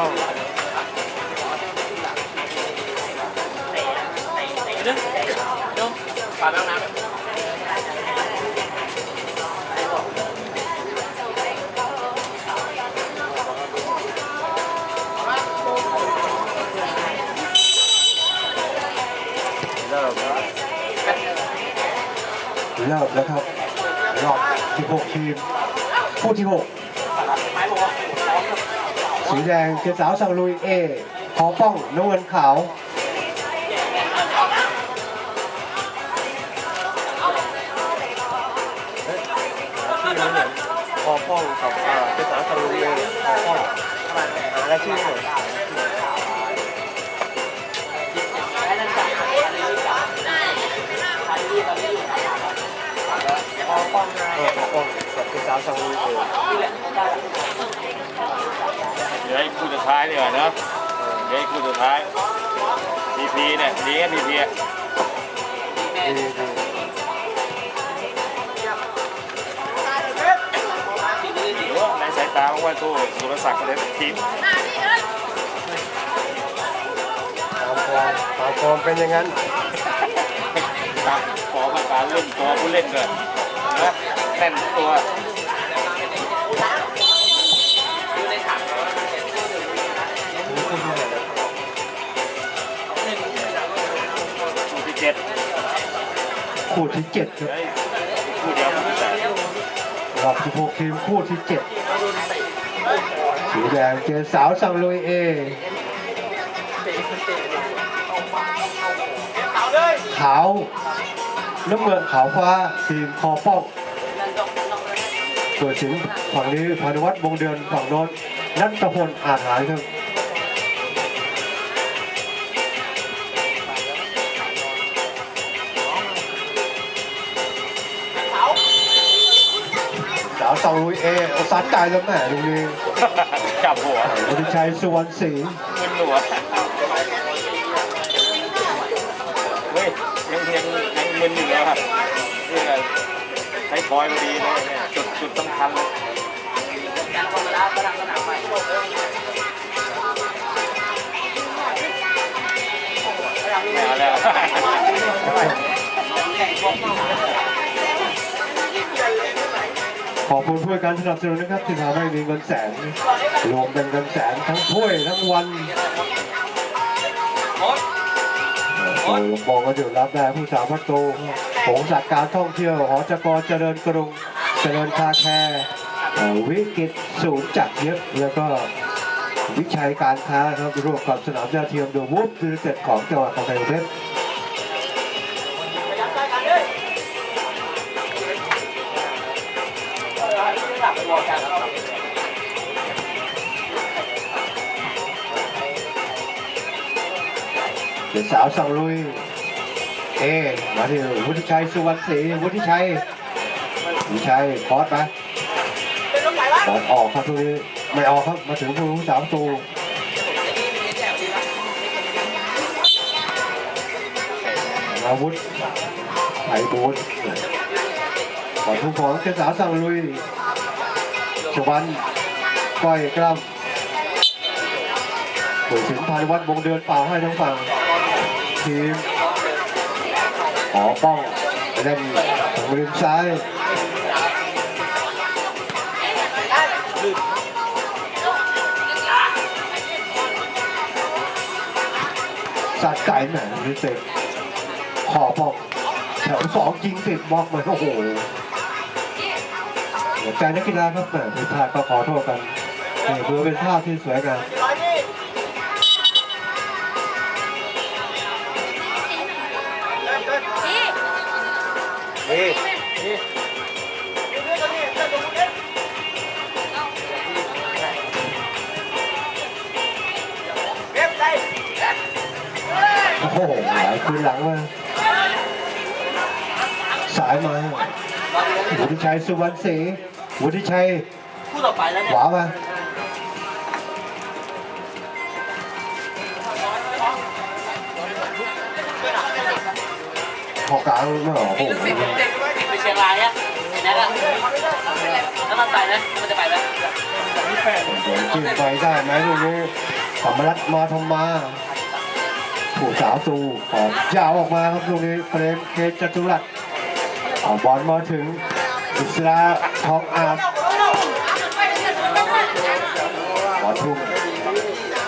ป้องปาดน้ำน้ำเริ่มแล้วเริ่มแล้วครับ รอบ 16 ทีม คู่ที่ 6 สีแดงเจสาวสังลุยเอ ขอป้องน้ำเงินขาวที่มันเหมือนคอป้องกับอ่าเป็นสาวสลุยเอขอป้องหาอะไรชื่อหน่อย พอป้องนะเออคอป้องกับเป็นสาวสลุยเออเดี๋ยวให้คู่สุดท้ายดีกว่าเนอะเดี๋ยวให้คู่สุดท้ายพีพีเนี่ยดีกันพีพีดีดีหรือว่าในสายตาของว่าสู้สุรศักดิ์เลยทีมตามฟอร์มตามฟอร์มเป็นอย่างนั้น ตามขอมาการเล่นตัวผู้เล่นก่อนนะ แน่นตัวคู่ที่เจ็ดคู่ที่7ครับเฮ้ยคู่เดียวคู่ที่แปดรอบ16ทีมคู่ที่7สีแดงเจสาวสังลุยเอขาวน้ำเงินขาวฟ้าทีมคอป้อง ส่วนถึงฝั่งนี้พานุวัฒน์วงเดือนฝั่งโน้นนัทพลอาจหายครับสาวสังลุยเอเอาซัดใจแล้วแม่ตรงนี้จับหัววุฒิชัยสุวรรณศรีมึนหัวเฮ้ยยังยังยังมึนอยู่แล้วครับนี่ไง ลอยพอดีเลยเนี่ยจุดจุดสำคัญเลยไม่เอาแล้วขอบคุณผู้ให้การสนับสนุนนะครับที่ทำให้มีเงินแสนรวมเป็นเงินแสนทั้งถ้วยทั้งวันโอ้ยมองก็อยู่รับได้ผู้สาวประตู ผงสัตว์การท่องเที่ยวหอจกรเจริญกรุง เจริญคาแคร์วิกฤตศูนย์จักเยอะแล้วก็วิชัยการค้าครับร่วมกับสนามยาเทียมดูวูฟคือเสร็จของจังหวัดกำแพงเพชรเด็กสาวสังลุย เอมาที่วุฒิชัยสุวรรณศรีวุฒิชัยวุฒิชัยคอสไปคอสออกครับทุกนี้ไม่ออกครับมาถึงผู้สามตูอาวุธไผ่บูธขอทุกของเกสาสั่งลุยชวันก้อยกล้ำผู้สินพานวัฒน์วงเดือนเปล่าให้ทั้งฝั่งทีม อป้องเล่นทางริมซ้ายสัดไก่แหมนิเศษขอป้องแถวสองยิงติดบล็อกเลยโอ้โหเดี๋ยวใจนักกีฬาครับแหมผิดพลาดก็ขอโทษกันเพื่อเป็นภาพที่สวยงาม อ้โหไหลคืนหลังมาสายมาวุฒิชัยสุวรรณศรีวุฒิชัยคู่ต่อไปแล้วขเนี่ยวามาขอกลางไม่หรอโอ้โหเด็กไปเชียงรายอะขแน็กอะแล้วมันไปไหมมันจะไปไหมเดี๋ยวจิ้มไปได้ไหมลูกนี้ธรรมรัตน์มาทำมา ถูกสาวตูออกยาวออกมาครับลูกนี้เฟรมเคสจตุรัสเอาบอลมาถึงอิสราทองอาบบอลทุ่ม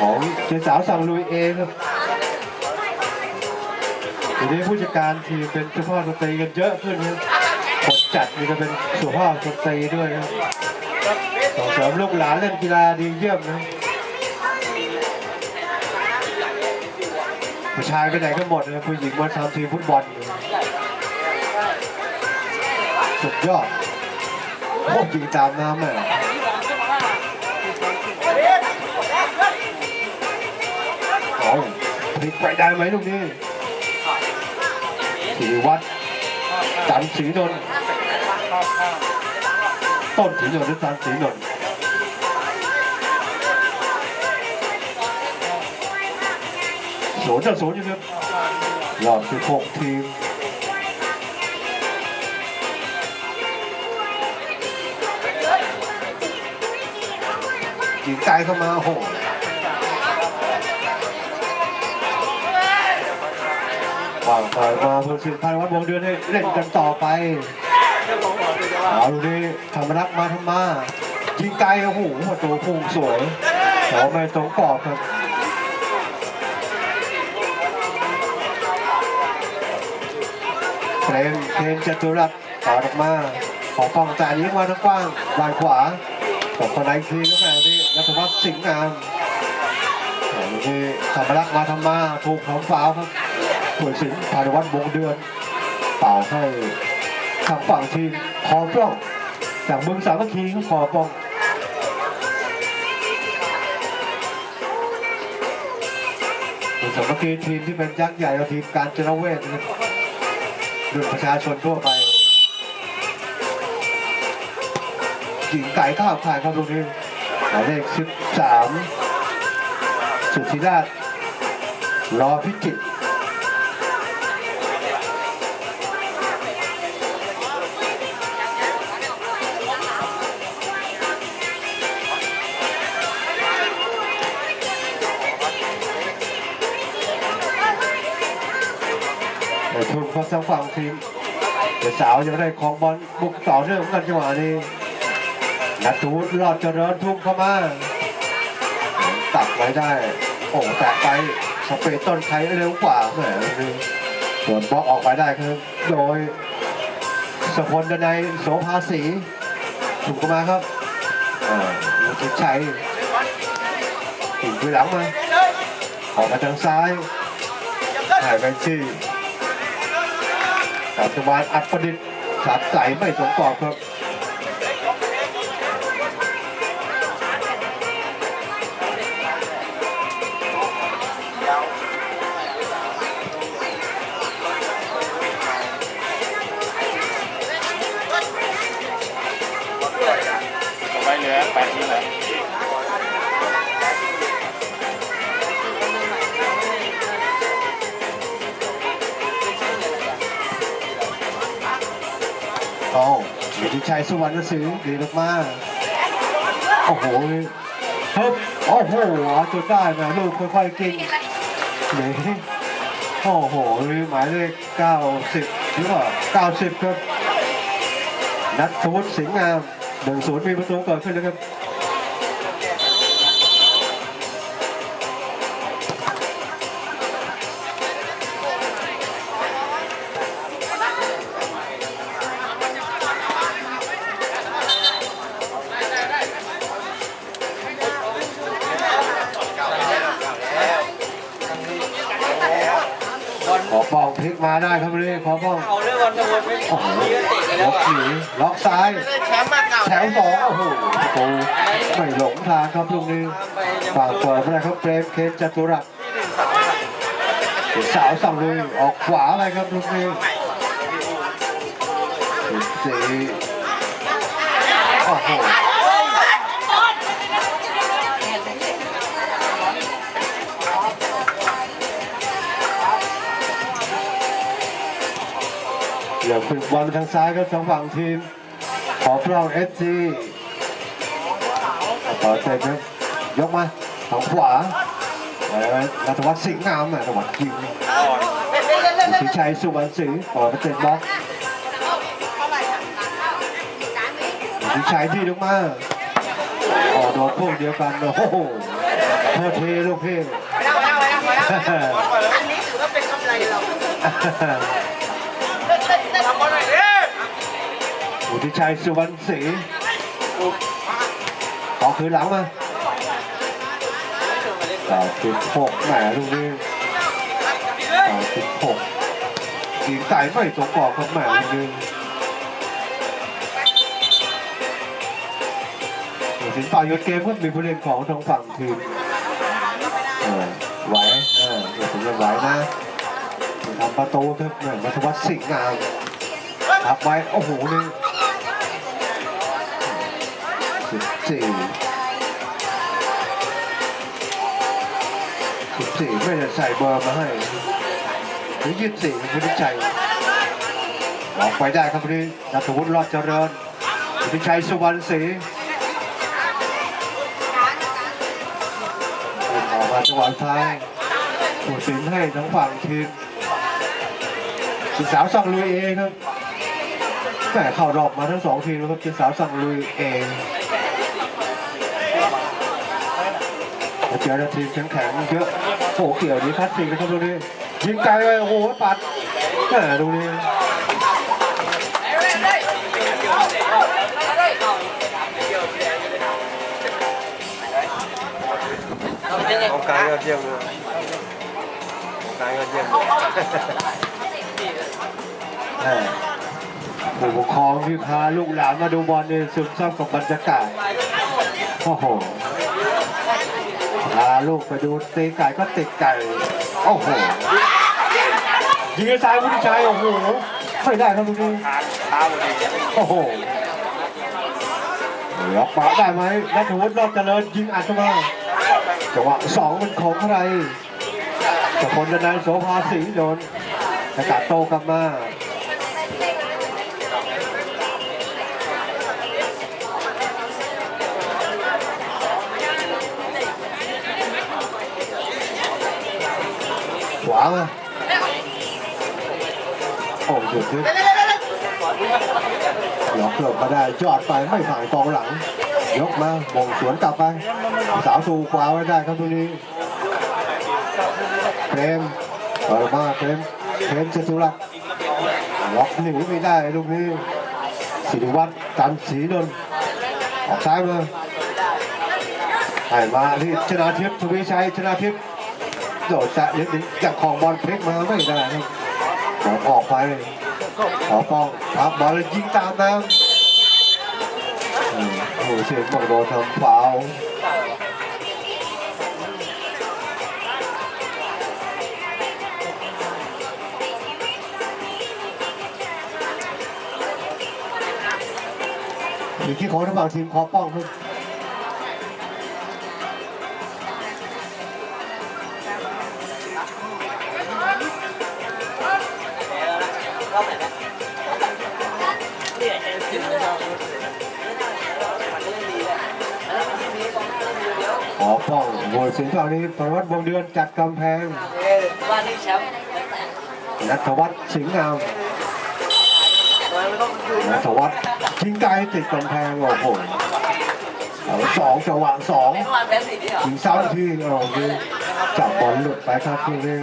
ของเจ้าสาวสั่งลุยเองครับทีนี้ผู้จัดการทีมเป็นสุภาพสตรีกันเยอะขึ้นครับคนจัดนี่ก็เป็นสุภาพสตรีด้วยครับส่งเสริมลูกหลานเล่นกีฬาดีเยี่ยมนะ ผู้ชายไปไหนก็หมดนะผู้หญิงมาทำทีมฟุตบอลสุดยอดโอ้ยิงตามน้ำอะเอาพลิกไปได้ไหมลูกนี้สิริวัตรจันทร์ศรีนนต้นศรีนนท์หรือจันทร์ศรีนน ศูนย์ต่อศูนย์อยู่ครับรอบ16ทีมยิงไกลเข้ามาโอ้โหวางไปมาเพื่อสินพันวัฒน์วงเดือนให้เล่นกันต่อไปเอาดูดิธรรมรักมาทำมายิงไกลโอ้โหประตูพุ่งสวยแต่ว่าไม่ตรงกรอบครับ เฟรมเทนจตุรัสต่อออกมาขอป้องจ่ายยิงมาทางกว้างด้านขวาตกคนไหนทีก็แบบนี้นัทวัฒน์สิงห์งามอย่างนี้ธรรมรักษ์มาทำมาถูกของฟาวครับผู้สิงห์พานุวัฒน์วงเดือนเป่าให้ทางฝั่งทีมคอปล้องจากเมืองสามัคคีครับคอป้องสมัคคีทีมที่เป็นยักษ์ใหญ่ทีมการจนเวทนะครับ ดูประชาชนทั่วไปหญิงไก่ข้าวผ่านครับตรงนี้หมายเลขสิบสามสุธิราชรอพิจิตร ทางฝั่งทีมเดี๋ยวสาวยังได้ของบอลบุกต่อเนื่องกันจังหวะนี้นัทวุฒิรอดเจริญทุ่มเข้ามาตัดไว้ได้ โอ้แตะไปสเปรต้นไทยเร็วกว่าแหมส่วนบล็อกออกไปได้คือโดยสพลดนัยโสภาสีถูกเข้ามาครับอ่าลูกชัยถึงไปหลังมาออกมาทางซ้ายหายไปชื่อ ปัจจุบันอัดประดิษฐ์สับใสไม่สมกรอบครับต่อไปเหลือแปดทีมแล้ว วิชัยสุวรรณศรีดีมากๆโอ้โหเฮ้ยโอ้โหเอาจนได้นะลูกค่อยๆกิ้งนี่โอ้โหหมายเลขเก้าสิบหรือเปล่าเก้าสิบครับนัทวุฒิสิงห์งามหนึ่งศูนย์มีประตูเกิดขึ้นแล้วครับ ได้ครับเลยขอป้องเอาเรื่องวันตะวันไม่โอ้โหมีเตะไปแล้ล็วอกอะหนีล็อกซ้ายแชมป์มาเก่าแถวสองโอ้โหประตูไม่หลงทางครับลูกนี้ฝากเปิดไม่ได้ครับเปรมเคนจตุรัสสาวสั่งเลยออกขวาไปครับลูกนี้สี่โอ้โห เหลือฝึกบอลไปทางซ้ายครับทางฝั่งทีม ขอพร่องเอฟซีต่อเสร็จครับยกมาทางขวาเอ่อนัทวัฒน์สิงห์งามนะนัทวัฒน์ยิงพิชัยสุวรรณศรีต่อไปเตะบล็อกสิชัยที่ลงมาอ๋อโดนพวกเดียวกันโอ้โหโทษทีลูกพี่อันนี้ถือว่าเป็นกำไรเรา อุทิชัยสุวรรณศรีขอคืนหลังมาสามสิบหกแหมลูกนี้สามสิบหกยิงไก่ไม่สมกรอบครับแหมลูกนี้สินป่าหยุดเกมก็มีผู้เล่นของทางฝั่งทีมไหวเออเดี๋ยวผมจะไหวนะทำประตูครับแหมมัธวัฒน์สิงห์งามทับไว้ โอ้โหนี่ สิบสี่สิบสี่ไม่ได้ใส่เบอร์มาให้หรือยี่สิบสี่คุณทิชัยออกไปได้ครับนี้นัทวุฒิรอดเจริญคุณทิชัยสุวรรณศรีออกมาจังหวะท้ายผู้สินให้ทั้งฝั่งทีมสิสาวสั่งลุยเองครับแม่เข้ารอบมาทั้งสองทีมแล้วครับสิสาวสั่งลุยเอง เจอทีมแข็งแข็งเยอะโอ้โหเกี่ยวดีคลาสสิกนะครับตรงนี้ยิงไกลไปโอ้โหปัดแหมตรงนี้ของกลางยอดเยี่ยมเลยของกลางยอดเยี่ยมแหมผู้ปกครองที่พาลูกหลานมาดูบอลเนี่ยซึมซับกับบรรยากาศโอ้โห พาลูกไปดูตีไก่ก็ติดไก่โอ้โหยิงไอ้ซ้ายวุฒิชัยโอ้โหไม่ได้ครับตรงนี้ทางเท้าพอดีโอ้โหล็อกปากได้ไหมนัทวุฒิรอบเจริญยิงอัดเข้ามาจังหวะสองมันของใครสกลนายโสภาสิงห์โดนอากาศโตกลับมา ขวามาโอ้หยุดขึ้นหลอกเกือบมาได้จอดไปไม่ผ่านกองหลัง ยกมาบ่งสวนกลับไป สาวสูขวาไว้ได้ครับตรงนี้เฟรมเปิดมาเฟรมเฟรมเจตุรักล็อกหนีไม่ได้ลูกนี้สิริวัฒน์กันศรีนนท์ออกซ้ายมาให้มาที่ชนะทิพย์ทวีชัยชนะทิพย์ โดดแตะนิดนึงจากของบอลพลิกมาไม่ได้ครับบอออกไปขอป้องครับบอลแล้วยิงตามน้ำอืมโอ้โหเสียงบอกโดนทำฟาวอยู่ที่ของทั้งฝั่งทีมขอป้องครับ ป้องโหวยสิงห์ฝั่งนี้ปรวัติวงเดือนจัดกำแพงว่านี่แชมป์นัทวัฒน์สิงห์งามนัทวัฒน์ทิ้งไกลติดกำแพงโอ้โหเอาสองจังหวะสองเมื่อวานแพ้สี่นี่เหรอยิงซ้ำที่โอ้โหจับบอลหลุดไปครับที่นี่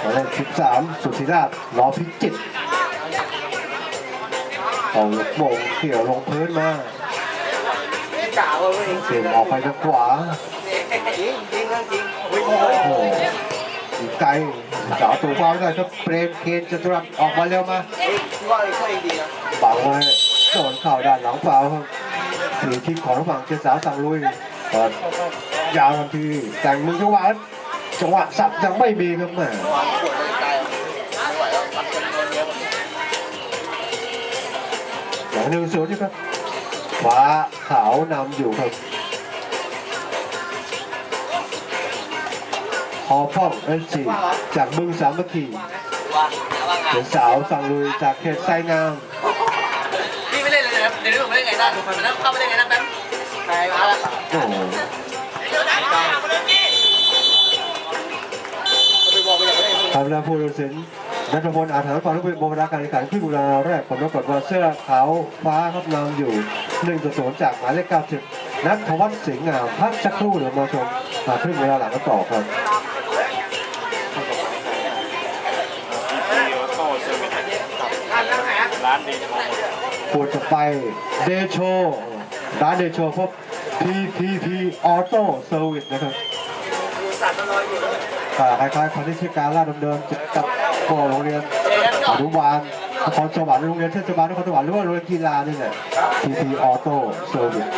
หมายเลขสิบสามสุธิราชรอพิจิตรเอาลูกโป่งเขี่ยวลงพื้นมาจ่าเลยเสียงออกไปทางขวา จริงจริงเรื่องจริงโอ้โหยิงไกลสาวตัวฟ้าได้ครับเปรมเคนจตุรัสออกมาเร็วมาที่ว่าเลยช่วยดีนะบังไว้โดนเข่าด้านหลังเปล่าครับถือทีมของฝั่งเจ้าสาวสั่งลุยเปิดยาวทันทีแต่งมือจังหวะจังหวะสับยังไม่มีครับแม่หลังหนึ่งศูนย์ครับฟ้าขาวนำอยู่ครับ พอป้องเอสซีจากบึงสามัคคีว่าว่างานเจ้าสาวสั่งลุยจากเขตไซงามพี่ไม่เล่นเลยนะเดี๋ยวนี่ผมไม่ได้ไงนั่นมันนั่งเข้าไม่ได้ไงนั่นแป๊บไปมาละโอ้โหเดี๋ยวได้มาเลยพี่ไปบอกไปอย่างไรทำแล้วผู้ตัดสินนัทพลอาถรรพ์ความรู้เป็นโบราณการแข่งขันขึ้นบุราแรกผลปรากฏว่าเสื้อขาวฟ้าครับนำอยู่1ต่อ0จากหมายเลข90นัทวัฒน์สิงห์งามพักสักครู่เดี๋ยวมาชมมาครึ่งเวลาหลังกันต่อครับ ร้านเดชองพูดต่อไปเดโชร้านเดโชพบ PPP Auto Service นะครับสัตว์มันลอยอยู่อ่าคล้ายๆคนที่ชื่อการลาดดำเนินกับโโรงเรียนอนุบาลนครสวรรค์โรงเรียนเทศบาลนครสวรรค์หรือว่าโรงเรียนกีฬานี่แหละ PP Auto Service